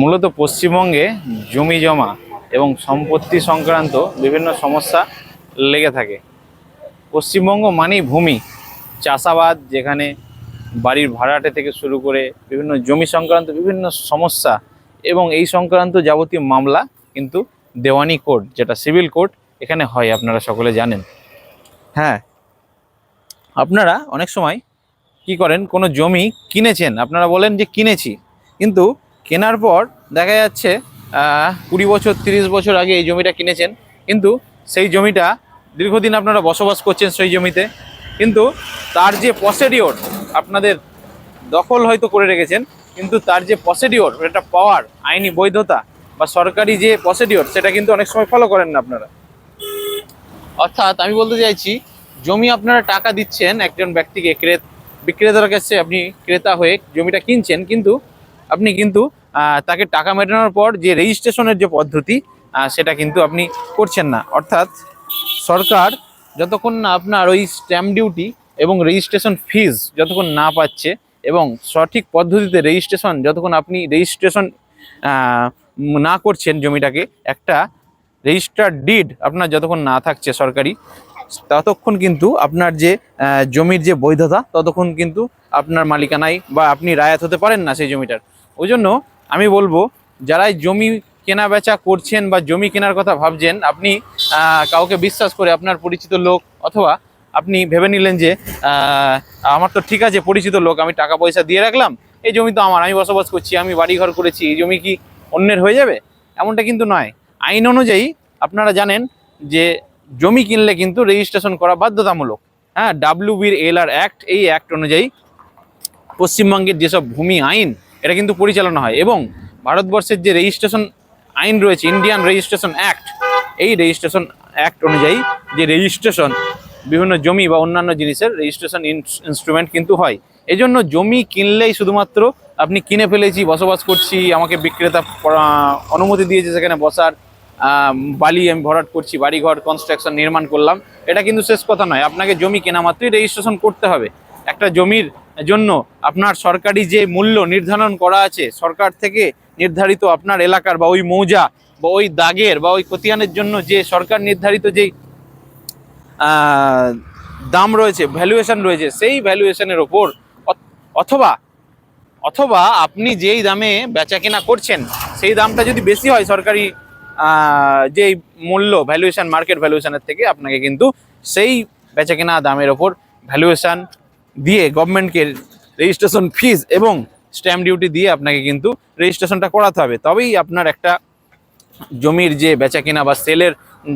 মূলত পশ্চিমবঙ্গে জমি জমা এবং সম্পত্তি সংক্রান্ত বিভিন্ন সমস্যা লেগে থাকে। পশ্চিমবঙ্গ মানেই ভূমি। চাষাবাদ যেখানে বাড়ির ভাড়াটে থেকে শুরু করে বিভিন্ন জমি সংক্রান্ত বিভিন্ন সমস্যা এবং এই সংক্রান্ত যাবতীয় মামলা কিন্তু দেওয়ানি কোর্ট, যেটা সিভিল কোর্ট, এখানে হয়, আপনারা সকলে জানেন। হ্যাঁ আপনারা অনেক সময় কি করেন, কোনো জমি কিনেছেন, আপনারা বলেন যে কিনেছি, কিন্তু কেনার পর দেখা যাচ্ছে কুড়ি বছর, তিরিশ বছর আগে এই জমিটা কিনেছেন। কিন্তু সেই জমিটা দীর্ঘদিন আপনারা বসবাস করছেন সেই জমিতে। কিন্তু তার যে পসেডিওর আপনাদের দখল হয়তো করে রেখেছেন, কিন্তু তার যে পসেডিওর এটা পাওয়ার আইনি বৈধতা বা সরকারি যে পসেডিওর সেটা কিন্তু অনেক সময় ফলো করেন না আপনারা। অর্থাৎ আমি বলতে চাইছি, জমি আপনারা টাকা দিচ্ছেন, একজন ব্যক্তিকে ক্রেত বিক্রেতার কাছে আপনি ক্রেতা হয়ে জমিটা কিনছেন, কিন্তু আপনি কিন্তু তাকে টাকা মেটানোর পর যে রেজিস্ট্রেশনের যে পদ্ধতি সেটা কিন্তু আপনি করছেন না। অর্থাৎ সরকার যতক্ষণ না আপনার ওই স্ট্যাম্প ডিউটি এবং রেজিস্ট্রেশন ফিজ যতক্ষণ না পাচ্ছে এবং সঠিক পদ্ধতিতে রেজিস্ট্রেশন যতক্ষণ আপনি রেজিস্ট্রেশন না করছেন জমিটাকে, একটা রেজিস্টার্ড ডিড আপনার যতক্ষণ না থাকছে সরকারি, ততক্ষণ কিন্তু আপনার যে জমির যে বৈধতা, ততক্ষণ কিন্তু আপনার মালিকানায় বা আপনি রায়াত হতে পারেন না সেই জমিটার। ওই জন্য আমি বলব, যারাই জমি কেনা বেচা করছেন বা জমি কেনার কথা ভাবছেন, আপনি কাউকে বিশ্বাস করে আপনার পরিচিত লোক অথবা আপনি ভেবে নিলেন যে আমার তো ঠিক আছে পরিচিত লোক, আমি টাকা পয়সা দিয়ে রাখলাম, এই জমি তো আমার, আমি বসবাস করছি, আমি বাড়িঘর করেছি, এই জমি কি অন্যের হয়ে যাবে? এমনটা কিন্তু নয়। আইন অনুযায়ী আপনারা জানেন যে জমি কিনলে কিন্তু রেজিস্ট্রেশন করা বাধ্যতামূলক। হ্যাঁ ডাব্লিউবির এল আর অ্যাক্ট এই অ্যাক্ট অনুযায়ী পশ্চিমবঙ্গের যেসব ভূমি আইন এটা কিন্তু পরিচালনা হয়। এবং ভারতবর্ষের যে রেজিস্ট্রেশন আইন রয়েছে ইন্ডিয়ান রেজিস্ট্রেশন অ্যাক্ট এই রেজিস্ট্রেশন অ্যাক্ট অনুযায়ী যে রেজিস্ট্রেশন বিভিন্ন জমি বা অন্যান্য জিনিসের রেজিস্ট্রেশন ইনস্ট্রুমেন্ট কিন্তু হয়। এই জন্য জমি কিনলেই শুধুমাত্র আপনি কিনে ফেলেছি, বসবাস করছি, আমাকে বিক্রেতা অনুমতি দিয়েছে সেখানে বসার বালি আমি ভরাট করছি, বাড়িঘর কনস্ট্রাকশন নির্মাণ করলাম, এটা কিন্তু শেষ কথা নয়। আপনাকে জমি কেনা মাত্রই রেজিস্ট্রেশন করতে হবে। একটা জমির জন্য আপনার সরকারি যে মূল্য নির্ধারণ করা আছে, সরকার থেকে নির্ধারিত আপনার এলাকার বা ওই মৌজা বা ওই দাগের বা ওই খতিয়ানের জন্য যে সরকার নির্ধারিত যেই দাম রয়েছে ভ্যালুয়েশন রয়েছে, সেই ভ্যালুয়েশনের ওপর অথ- অথবা অথবা আপনি যেই দামে বেচা কেনা করছেন, সেই দামটা যদি বেশি হয় সরকারি যেই মূল্য ভ্যালুয়েশন মার্কেট ভ্যালুয়েশনের থেকে, আপনাকে কিন্তু সেই বেচা কেনা দামের ওপর ভ্যালুয়েশন দিয়ে গভর্নমেন্টকে রেজিস্ট্রেশন ফিজ এবং স্ট্যাম্প ডিউটি দিয়ে আপনাকে কিন্তু রেজিস্ট্রেশনটা করাতে হবে। তবেই আপনার একটা জমির যে বেচা কিনা বা সেলের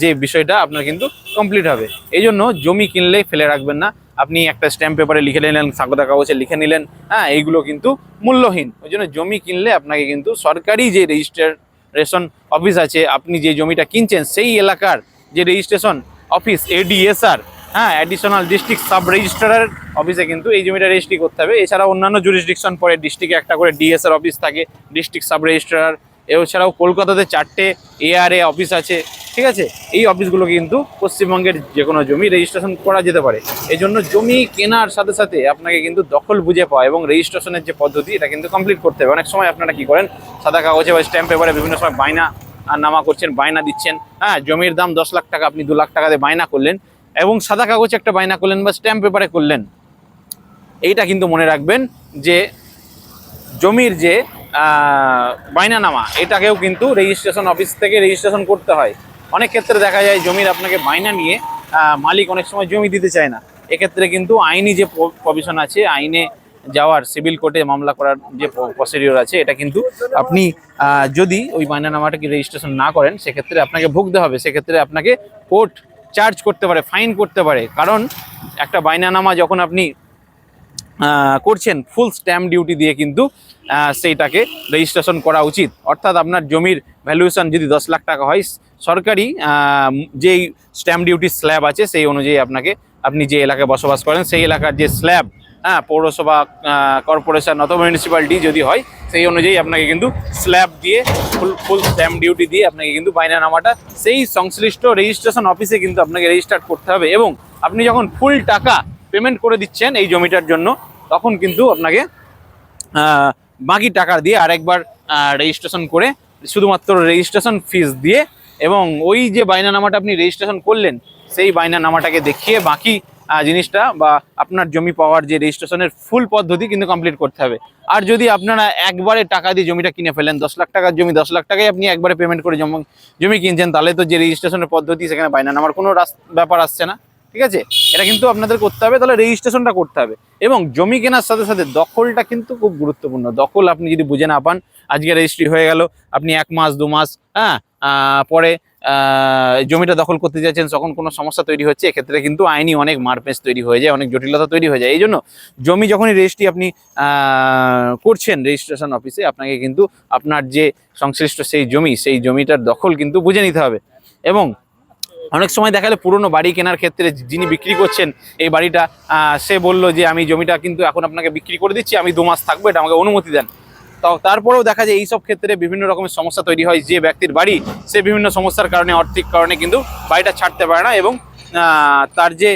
যে বিষয়টা আপনার কিন্তু কমপ্লিট হবে। এই জন্য জমি কিনলে ফেলে রাখবেন না। আপনি একটা স্ট্যাম্প পেপারে লিখে নিলেন সাগদা কাগজে লিখে নিলেন হ্যাঁ এইগুলো কিন্তু মূল্যহীন। ওই জন্য জমি কিনলে আপনাকে কিন্তু সরকারি যে রেজিস্ট্রেশন অফিস আছে, আপনি যে জমিটা কিনছেন, সেই এলাকার যে রেজিস্ট্রেশন অফিস এডিএসআর হ্যাঁ অ্যাডিশনাল ডিস্ট্রিক্ট সাব রেজিস্ট্রার অফিসে কিন্তু এই জমিটা রেজিস্ট্রি করতে হবে। এছাড়া অন্যান্য জুরিসডিকশন পরে ডিস্ট্রিক্টে একটা করে ডিএসআর অফিস থাকে ডিস্ট্রিক্ট সাব রেজিস্ট্রার এছাড়াও কলকাতাতে চারটে এআরএ অফিস আছে, ঠিক আছে? এই অফিসগুলো কিন্তু পশ্চিমবঙ্গের যে কোনো জমি রেজিস্ট্রেশন করা যেতে পারে। এই জন্য জমি কেনার সাথে সাথে আপনাকে কিন্তু দখল বুঝে পাওয়া এবং রেজিস্ট্রেশনের যে পদ্ধতি, এটা কিন্তু কমপ্লিট করতে হবে। অনেক সময় আপনারা কি করেন, সাদা কাগজে বা স্ট্যাম্প পেপারে বিভিন্ন সময় বায়না নামা করছেন, বায়না দিচ্ছেন। হ্যাঁ জমির দাম দশ লাখ টাকা, আপনি দু লাখ টাকাতে বায়না করলেন এবং সাদা কাগজে একটা বায়না করলেন বা স্ট্যাম্প পেপারে করলেন। এইটা কিন্তু মনে রাখবেন যে জমির যে আহ, বাইনানামা এটাকেও কিন্তু রেজিস্ট্রেশন অফিস থেকে রেজিস্ট্রেশন করতে হয়। অনেক ক্ষেত্রে দেখা যায় জমির আপনাকে বায়না নিয়ে মালিক অনেক সময় জমি দিতে চায় না। এক্ষেত্রে কিন্তু আইনি যে প্রভিশন আছে আইনে যাওয়ার সিভিল কোর্টে মামলা করার যে প্রসিডিওর আছে এটা কিন্তু আপনি যদি ওই বাইনানামাটাকে রেজিস্ট্রেশন না করেন সেক্ষেত্রে আপনাকে ভুগতে হবে। সেক্ষেত্রে আপনাকে কোর্ট চার্জ করতে পারে ফাইন করতে পারে। কারণ একটা বাইনানামা যখন আপনি করছেন ফুল স্ট্যাম্প ডিউটি দিয়ে কিন্তু সেইটাকে রেজিস্ট্রেশন করা উচিত। অর্থাৎ আপনার জমির ভ্যালুয়েশন যদি দশ লাখ টাকা হয়, সরকারি যেই স্ট্যাম্প ডিউটির স্ল্যাব আছে, সেই অনুযায়ী আপনাকে, আপনি যে এলাকায় বসবাস করেন, সেই এলাকার যে স্ল্যাব হ্যাঁ পৌরসভা কর্পোরেশন অথবা মিউনিসিপ্যালিটি যদি হয়, সেই অনুযায়ী আপনাকে কিন্তু স্ল্যাব দিয়ে ফুল ফুল স্ট্যাম্প ডিউটি দিয়ে আপনাকে কিন্তু বাইনানামাটা সেই সংশ্লিষ্ট রেজিস্ট্রেশন অফিসে কিন্তু আপনাকে রেজিস্টার করতে হবে। এবং আপনি যখন ফুল টাকা পেমেন্ট করে দিচ্ছেন এই জমিটার জন্য, তখন কিন্তু আপনাকে বাকি টাকা দিয়ে আরেকবার রেজিস্ট্রেশন করে শুধুমাত্র রেজিস্ট্রেশন ফিস দিয়ে এবং ওই যে বাইনানামাটা আপনি রেজিস্ট্রেশন করলেন, সেই বাইনানামাটাকে দেখিয়ে বাকি জিনিসটা বা আপনার জমি পাওয়ার যে রেজিস্ট্রেশনের ফুল পদ্ধতি কিন্তু কমপ্লিট করতে হবে। আর যদি আপনারা একবারে টাকা দিয়ে জমিটা কিনে ফেলেন, দশ লাখ টাকার জমি, দশ লাখ টাকাই আপনি একবারে পেমেন্ট করে জমি কিনছেন, তাহলে তো যে রেজিস্ট্রেশনের পদ্ধতি সেখানে বাইনানামার কোনো রাস্তা ব্যাপার আসছে না। ঠিক আছে? এটা কিন্তু আপনাদের করতে হবে, তাহলে রেজিস্ট্রেশনটা করতে হবে। এবং জমি কেনার সাথে সাথে দখলটা কিন্তু খুব গুরুত্বপূর্ণ। দখল আপনি যদি বুঝে না পান, আজকে রেজিস্ট্রি হয়ে গেল, আপনি এক মাস, দু মাস হ্যাঁ পরে জমিটা দখল করতে যাচ্ছেন তখন কোনো সমস্যা তৈরি হচ্ছে, এক্ষেত্রে কিন্তু আইনি অনেক মারপেচ তৈরি হয়ে যায়, অনেক জটিলতা তৈরি হয়ে যায়। এই জন্য জমি যখনই রেজিস্ট্রি আপনি করছেন রেজিস্ট্রেশন অফিসে আপনাকে কিন্তু আপনার যে সংশ্লিষ্ট সেই জমি, সেই জমিটার দখল কিন্তু বুঝে নিতে হবে। এবং অনেক সময় দেখা যায় পুরনো বাড়ি কেনার ক্ষেত্রে যিনি বিক্রি করছেন, এই বাড়িটা সে বলল যে আমি জমিটা কিন্তু এখন আপনাকে বিক্রি করে দিচ্ছি, আমি দু মাস থাকব, এটা আমাকে অনুমতি দেন। তো তারপরেও দেখা যায় এইসব ক্ষেত্রে বিভিন্ন রকমের সমস্যা তৈরি হয়, যে ব্যক্তির বাড়ি, সে বিভিন্ন সমস্যার কারণে, আর্থিক কারণে কিন্তু বাড়িটা ছাড়তে পারে না এবং তার যে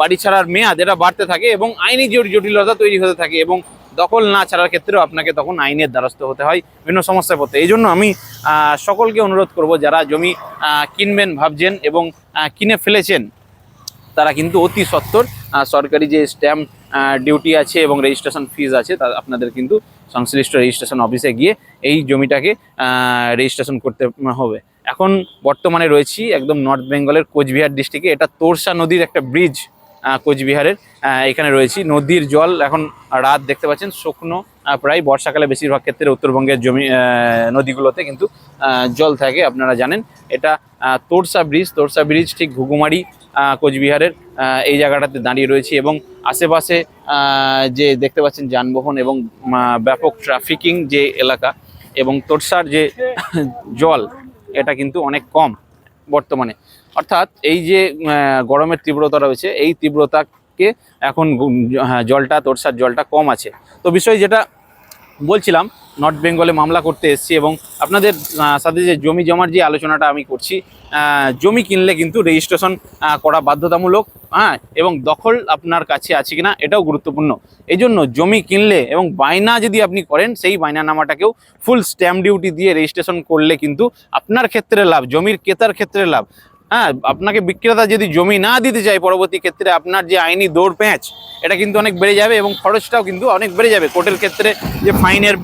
বাড়ি ছাড়ার মেয়াদ, এটা বাড়তে থাকে এবং আইনি জট- জটিলতা তৈরি হতে থাকে এবং দখল না ছাড়ার ক্ষেত্রেও আপনাকে তখন আইনের দ্বারস্থ হতে হয় বিভিন্ন সমস্যায় পড়তে এই জন্য আমি সকলকে অনুরোধ করব যারা জমি কিনবেন ভাবছেন এবং কিনে ফেলেছেন তারা কিন্তু অতি সত্বর আহ, সরকারি যে স্ট্যাম্প ডিউটি আছে এবং রেজিস্ট্রেশন ফিজ আছে তা আপনাদের কিন্তু সংশ্লিষ্ট রেজিস্ট্রেশন অফিসে গিয়ে এই জমিটাকে রেজিস্ট্রেশন করতে হবে। এখন বর্তমানে রয়েছি একদম নর্থ বেঙ্গলের কোচবিহার ডিস্ট্রিক্টে এটা তোরসা নদীর একটা ব্রিজ। কোচবিহারের। এখানে রয়েছি। নদীর জল এখন রাত দেখতে পাচ্ছেন, শুকনো প্রায় বর্ষাকালে বেশিরভাগ ক্ষেত্রে উত্তরবঙ্গের জমি নদীগুলোতে কিন্তু জল থাকে, আপনারা জানেন। এটা তোরসা ব্রিজ তোরসা ব্রিজ ঠিক ঘুঘুমারি কোচবিহারের এই জায়গাটাতে দাঁড়িয়ে রয়েছি এবং আশেপাশে যে দেখতে পাচ্ছেন যানবাহন এবং ব্যাপক ট্রাফিকিং যে এলাকা এবং তোরসার যে জল, এটা কিন্তু অনেক কম বর্তমানে। অর্থাৎ এই যে গরমের তীব্রতা রয়েছে এই তীব্রতাকে এখন হ্যাঁ, জলটা তোরসার জলটা কম আছে। তো বিষয় যেটা বলছিলাম নর্থ বেঙ্গলে মামলা করতে এসেছি এবং আপনাদের সাথে যে জমি জমার যে আলোচনাটা আমি করছি জমি কিনলে কিন্তু রেজিস্ট্রেশন করা বাধ্যতামূলক হ্যাঁ এবং দখল আপনার কাছে আছে কিনা এটাও গুরুত্বপূর্ণ। এই জন্য জমি কিনলে এবং বায়না যদি আপনি করেন সেই বায়নানামাটাকেও ফুল স্ট্যাম্প ডিউটি দিয়ে রেজিস্ট্রেশন করলে কিন্তু আপনার ক্ষেত্রে লাভ জমির ক্রেতার ক্ষেত্রে লাভ। হ্যাঁ আপনাকে বিক্রেতা যদি জমি না দিতে চায় পরবর্তী ক্ষেত্রে আপনার যে আইনি দৌড় প্যাঁচ, এটা কিন্তু অনেক বেড়ে যাবে এবং খরচটাও কিন্তু অনেক বেড়ে যাবে। কোর্টের ক্ষেত্রে যে ফাইনের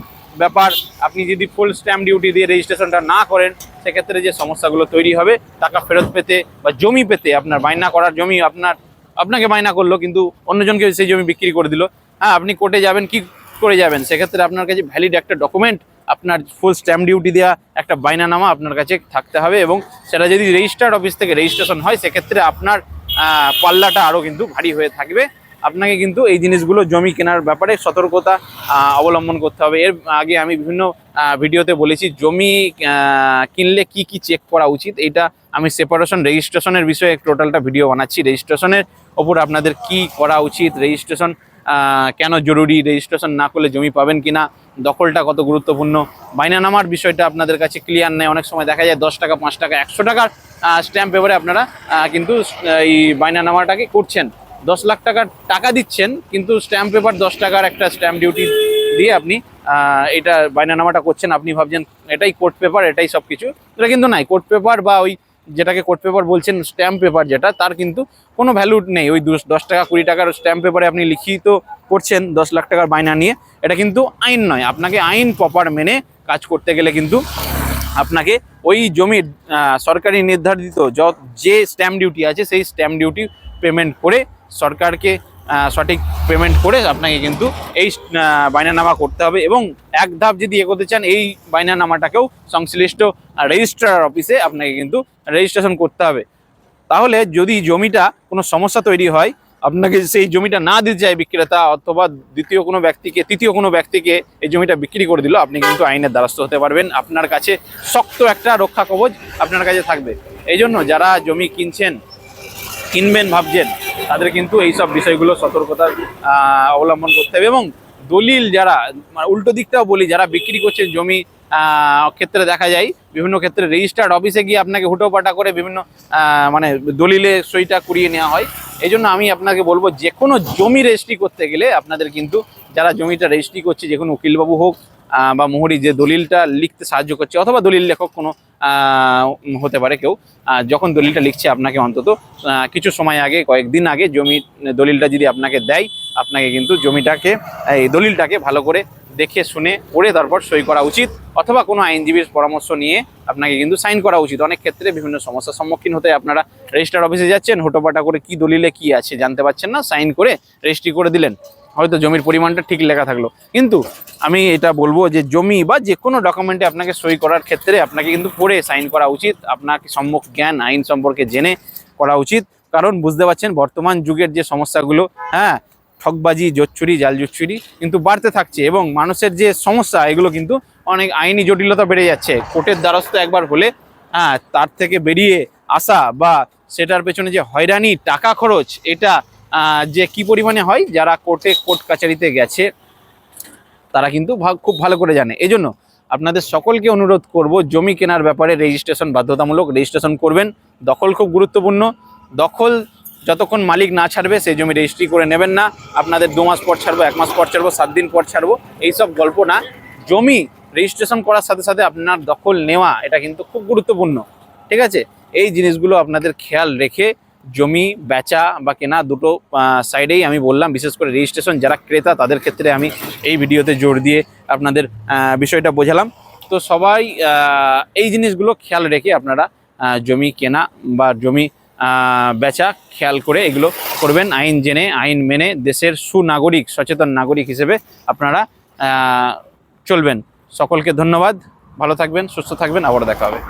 ব্যাপার, আপনি যদি ফুল স্ট্যাম্প ডিউটি দিয়ে রেজিস্ট্রেশনটা না করেন, সেক্ষেত্রে যে সমস্যাগুলো তৈরি হবে, টাকা ফেরত পেতে বা জমি পেতে আপনার বায়না করার জমি আপনার, আপনাকে বায়না করল, কিন্তু অন্যজনকে সেই জমি বিক্রি করে দিল। হ্যাঁ আপনি কোর্টে যাবেন, কি করে যাবেন? সেক্ষেত্রে আপনার কাছে ভ্যালিড একটা ডকুমেন্ট আপনার ফুল স্ট্যাম্প ডিউটি দেওয়া একটা বাইনানামা আপনার কাছে থাকতে হবে এবং সেটা যদি রেজিস্টার্ড অফিস থেকে রেজিস্ট্রেশন হয়, সেক্ষেত্রে আপনার পাল্লাটা আরও কিন্তু ভারী হয়ে থাকবে। আপনাকে কিন্তু এই জিনিসগুলো জমি কেনার ব্যাপারে সতর্কতা অবলম্বন করতে হবে। এর আগে আমি বিভিন্ন ভিডিওতে বলেছি জমি কিনলে কি কি চেক করা উচিত, এটা আমি সেপারেশন রেজিস্ট্রেশনের বিষয়ে টোটালটা ভিডিও বানাচ্ছি। রেজিস্ট্রেশনের ওপর আপনাদের কি করা উচিত রেজিস্ট্রেশন কেন জরুরি রেজিস্ট্রেশন না করলে জমি পাবেন কিনা দখলটা কত গুরুত্বপূর্ণ? বাইনানামার বিষয়টা আপনাদের কাছে ক্লিয়ার নেই। অনেক সময় দেখা যায় দশ টাকা, পাঁচ টাকা, একশো টাকার স্ট্যাম্প পেপারে আপনারা কিন্তু এই এই বাইনানামাটাকে করছেন। দশ লাখ টাকার টাকা দিচ্ছেন, কিন্তু স্ট্যাম্প পেপার দশ টাকার একটা স্ট্যাম্প ডিউটি দিয়ে আপনি এটা বাইনানামাটা করছেন। আপনি ভাবছেন এটাই কোর্ট পেপার এটাই সব কিছু এটা কিন্তু নাই। কোর্ট পেপার বা ওই যেটাকে কোর্ট পেপার বলছেন স্ট্যাম্প পেপার যেটা, তার কিন্তু কোনো ভ্যালু নেই। ওই দুশ- টাকা, কুড়ি টাকার স্ট্যাম্প পেপারে আপনি লিখিত করছেন, দশ লাখ টাকার বায়না নিয়ে, এটা কিন্তু আইন নয়। আপনাকে আইন প্রপার মেনে কাজ করতে গেলে কিন্তু আপনাকে ওই জমির সরকারি নির্ধারিত য- স্ট্যাম্প ডিউটি আছে, সেই স্ট্যাম্প ডিউটি পেমেন্ট করে সরকারকে সঠিক পেমেন্ট করে আপনাকে কিন্তু এই আহ, বায়নানামা করতে হবে এবং এক ধাপ যদি এগোতে চান এই বায়নানামাটাকেও সংশ্লিষ্ট রেজিস্ট্রার অফিসে আপনাকে কিন্তু রেজিস্ট্রেশন করতে হবে। তাহলে যদি জমিটা কোনো সমস্যা তৈরি হয় আপনাকে সেই জমিটা না দিতে চায় বিক্রেতা অথবা দ্বিতীয় কোনো ব্যক্তিকে তৃতীয় কোনো ব্যক্তিকে এই জমিটা বিক্রি করে দিল আপনি কিন্তু আইনের দ্বারস্থ হতে পারবেন। আপনার কাছে শক্ত একটা রক্ষা কবচ আপনার কাছে থাকবে। এই জন্য যারা জমি কিনছেন কিনবেন ভাবছেন তাদের কিন্তু এই সব বিষয়গুলো সতর্কতা অবলম্বন করতে হবে। এবং দলিল যারা মানে উল্টো দিকটাও বলি, যারা বিক্রি করছেন জমি ক্ষেত্রে দেখা যায়, বিভিন্ন ক্ষেত্রে রেজিস্টার্ড অফিসে গিয়ে আপনাকে হুটোপাটা করে বিভিন্ন মানে দলিলে সইটা করিয়ে নেওয়া হয়। এই জন্য আমি আপনাকে বলব, যে কোনো জমি রেজিস্ট্রি করতে গেলে আপনাদের কিন্তু, যারা জমিটা রেজিস্ট্রি করছে, যে কোনো উকিলবাবু হোক বা মোহরি যে দলিলটা লিখতে সাহায্য করছে, অথবা দলিল লেখক কোনো হতে পারে কেউ যখন দলিলটা লিখছে আপনাকে অন্তত কিছু সময় আগে, কয়েকদিন আগে জমি, দলিলটা যদি আপনাকে দেয়, আপনাকে কিন্তু জমিটাকে, এই দলিলটাকে ভালো করে দেখে শুনে পড়ে তারপর সই করা উচিত, অথবা কোনো আইনজীবীর পরামর্শ নিয়ে আপনাকে কিন্তু সাইন করা উচিত। অনেক ক্ষেত্রে বিভিন্ন সমস্যার সম্মুখীন হতে আপনারা রেজিস্টার অফিসে যাচ্ছেন, হোটোপাটা করে কি দলিলে কি আছে জানতে পারছেন না, সাইন করে রেজিস্ট্রি করে দিলেন। হয়তো জমির পরিমাণটা ঠিক লেখা থাকল। কিন্তু আমি এটা বলব যে জমি বা যে কোনো ডকুমেন্টে আপনাকে সই করার ক্ষেত্রে আপনাকে কিন্তু পড়ে সাইন করা উচিত। আপনাকে সম্মুখ জ্ঞান, আইন সম্পর্কে জেনে করা উচিত। কারণ বুঝতে পারছেন, বর্তমান যুগের যে সমস্যাগুলো হ্যাঁ ঠকবাজি, জোচ্ছুরি জাল জোচ্চুরি কিন্তু বাড়তে থাকছে এবং মানুষের যে সমস্যা, এগুলো কিন্তু অনেক আইনি জটিলতা বেড়ে যাচ্ছে। কোর্টের দ্বারস্থ একবার হলে হ্যাঁ তার থেকে বেরিয়ে আসা বা সেটার পেছনে যে হয়রানি, টাকা খরচ, এটা যে কি পরিমাণে হয়, যারা কোর্টে, কোর্ট কাছারিতে গেছে, তারা কিন্তু খুব ভালো করে জানে। এই জন্য আপনাদের সকলকে অনুরোধ করব, জমি কেনার ব্যাপারে রেজিস্ট্রেশন বাধ্যতামূলক রেজিস্ট্রেশন করবেন। দখল খুব গুরুত্বপূর্ণ। দখল যতক্ষণ মালিক না ছাড়বে, সেই জমি রেজিস্ট্রি করে নেবেন না। আপনাদের দু মাস পর ছাড়বো, এক মাস পর ছাড়বো, সাত দিন পর ছাড়বো, এইসব গল্প না। জমি রেজিস্ট্রেশন করার সাথে সাথে আপনার দখল নেওয়া, এটা কিন্তু খুব গুরুত্বপূর্ণ। ঠিক আছে? এই জিনিসগুলো আপনাদের খেয়াল রেখে জমি, বেচা বা কেনা দুটো সাইডেই আমি বললাম, বিশেষ করে রেজিস্ট্রেশন যারা ক্রেতা, তাদের ক্ষেত্রে আমি এই ভিডিওতে জোর দিয়ে আপনাদের বিষয়টা বোঝালাম। তো সবাই এই জিনিসগুলো খেয়াল রেখে আপনারা জমি কেনা বা জমি বেচা খেয়াল করে এগুলো করবেন। আইন জেনে, আইন মেনে দেশের সুনাগরিক, সচেতন নাগরিক হিসেবে আপনারা চলবেন। সকলকে ধন্যবাদ। ভালো থাকবেন, সুস্থ থাকবেন। আবার দেখা হবে।